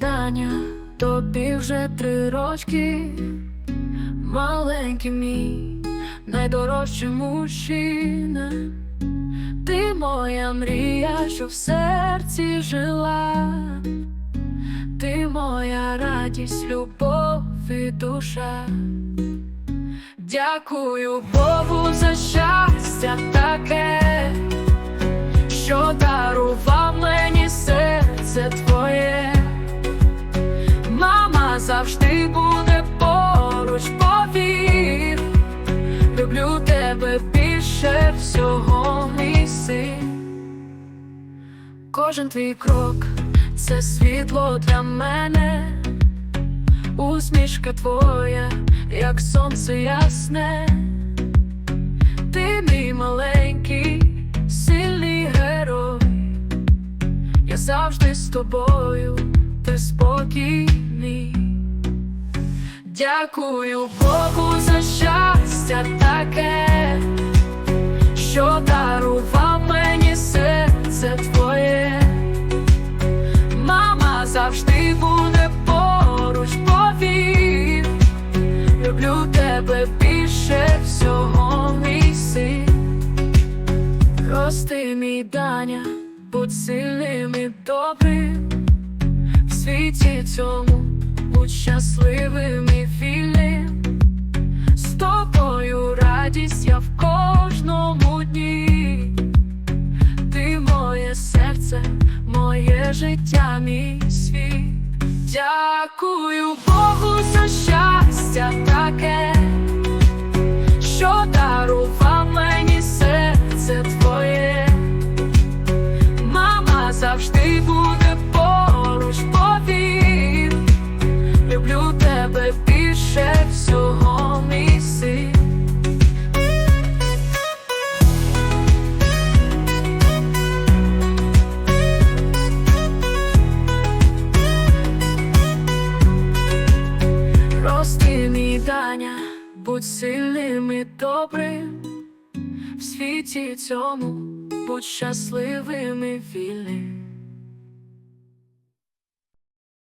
Даня, тобі вже три рочки, маленький мій, найдорожчий мужчина. Ти моя мрія, що в серці жила, ти моя радість, любов і душа. Дякую Богу за щастя таке, завжди буде поруч, повір. Люблю тебе більше всього, мій. Кожен твій крок це світло для мене, усмішка твоя, як сонце ясне. Ти мій маленький, сильний герой. Я завжди з тобою, Дякую Богу за щастя таке, що дарував мені серце твоє. Мама завжди буде поруч, повір. Люблю тебе більше всього, мій син. Рости, мій Даня, будь сильним і добрим в світі цьому, будь щасливим і вільним. З тобою радість я в кожному дні. Ти моє серце, моє життя, мій світ. Дякую Богу за щастя мій будь сильним і добрим в світі цьому, будь щасливим і вільним.